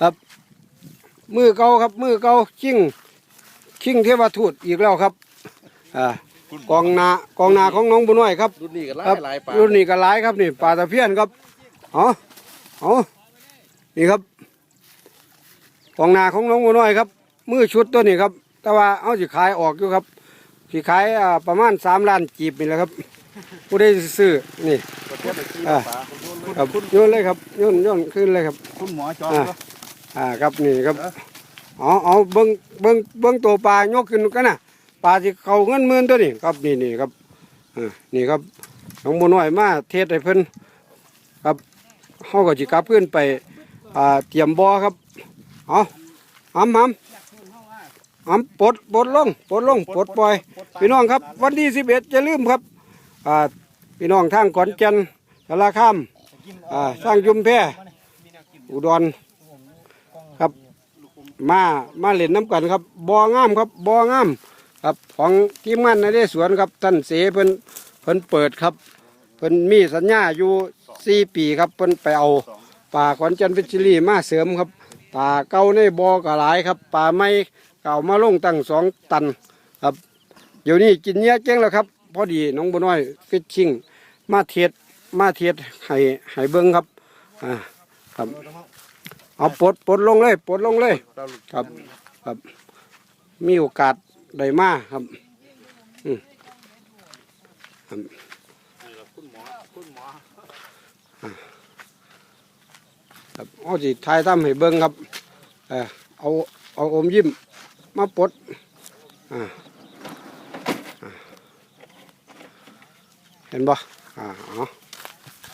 ครับ มือเก่าครับ มือเก่าชิงชิงเทวทูตอีกแล้วครับอ่ากองนากองนาของน้องบุญน้อยครับรุ่นนี้ก็หลาครัยหลายปลารุ่นนี้ก็หลายครับนี่ปลาตะเพียนครับเอาเอานี่ครับกองนาของน้องบัวน้อยครับมือชุดตัวนี้ครับ แต่ว่าเอาสิขายออกอยู่ครับสิขายอ่าประมาณสามล้านจีบนี่แหละครับผู้ได้ซื้อนี่ประเภทตะกี้อ่าปลาครับโยนเลยครับโยนโยนขึ้นเลยครับ คุณหมอจอม อ่าครับนี่ครับเอาเอาเบิ้งเบิ้งเบิ้งตัวปลายกขึ้นกันนะปลาที่เขาเงินหมื่นตัวนี้ครับนี่นี่ครับอ่านี่ครับน้องบัวน้อยมาเทศให้เพิ่นครับเฮาก็สิกลับเพื่อนไปอ่าเตรียมบ่อครับเอาหำหำหำปลดปลดลงปลดลงปลดปล่อย พี่น้องครับ วันที่สิบเอ็ดจะลืมครับอ่าพี่น้องทางขอนแก่นสารคามอ่าสร้างยุมแพอุดร มามาเล่นน้ำกันครับบ่องามครับบ่องามครับของที่มงานในได้สวนครับท่านเสเพิ่นเพิ่นเปิดครับเพิ่นมีสัญญาอยู่สี่ปีครับเพิ่นไปเอาป่าขอนแก่นเพชรบุรีมาเสริมครับป่าเก่าในบ่อก็หลายครับป่าไม้เก่ามาลงตั้งสองตันครับเดี๋ยวนี้กินเนี้ยเจ๊งแล้วครับ พอดีน้องบัวน้อยฟิชชิงมาเทียดมาเทียดให้ให้เบิ้งครับอ่าครับ เอาปลดปลดลงเลยปลดลงเลย ครับ ครับ มีโอกาสได้มาครับอืมครับคุณหมอคุณหมอครับเอาสิทายทำให้เบิ้งครับเออเอาเอาอมยิ้มมาปลดอ่าอ่าเห็นบ่อ่าเอ